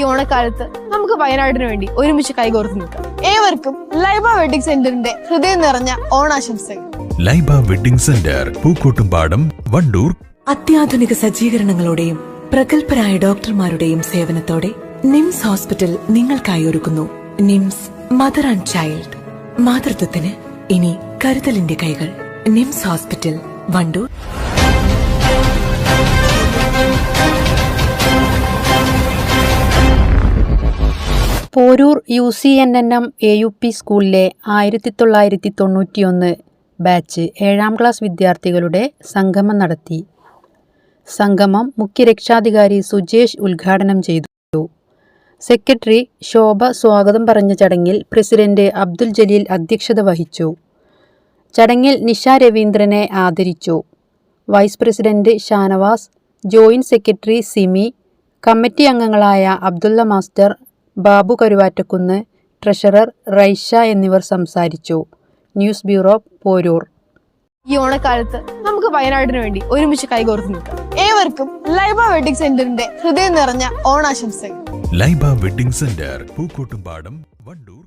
ഈ ഓണക്കാലത്ത് നമുക്ക് വയനാടിന് വേണ്ടി ഒരുമിച്ച് കൈകോർത്ത് നിൽക്കാം. ഏവർക്കും ലൈബ വെഡിങ് സെന്ററിന്റെ ഹൃദയം നിറഞ്ഞ ഓണാശംസകൾ. Laiba wedding centre Pookkottumpadam Wandoor. അത്യാധുനിക സജ്ജീകരണങ്ങളോടെയും പ്രഗത്ഭരായ ഡോക്ടർമാരുടെയും സേവനത്തോടെ നിംസ് ഹോസ്പിറ്റൽ നിങ്ങൾക്കായി ഒരുക്കുന്നു. NIMS mother and child. മാതൃത്വത്തിന് ഇനി കരുതലിന്റെ കൈകൾ. NIMS hospital Wandoor. Porur U C N N M A U P സ്കൂളിലെ ആയിരത്തി തൊള്ളായിരത്തി തൊണ്ണൂറ്റിയൊന്ന് ബാച്ച് ഏഴാം ക്ലാസ് വിദ്യാർത്ഥികളുടെ സംഗമം നടത്തി. സംഗമം മുഖ്യരക്ഷാധികാരി സുജേഷ് ഉദ്ഘാടനം ചെയ്തു. സെക്രട്ടറി ശോഭ സ്വാഗതം പറഞ്ഞ ചടങ്ങിൽ പ്രസിഡന്റ് അബ്ദുൽ ജലീൽ അധ്യക്ഷത വഹിച്ചു. ചടങ്ങിൽ നിഷ രവീന്ദ്രനെ ആദരിച്ചു. Vice president Shanavas joint secretary Simi committee അംഗങ്ങളായ അബ്ദുള്ള മാസ്റ്റർ ബാബു കരുവാറ്റക്കുന്ന് ട്രഷറർ റൈഷ എന്നിവർ സംസാരിച്ചു. News bureau Porur. ഈ ഓണക്കാലത്ത് നമുക്ക് വയനാടിന് വേണ്ടി ഒരുമിച്ച് കൈകോർത്ത് നിൽക്കാം. ഏവർക്കും ലൈബ വെഡിങ് സെന്ററിന്റെ ഹൃദയം നിറഞ്ഞ ഓണാശംസകൾ. Laiba wedding centre Pookkottumpadam Wandoor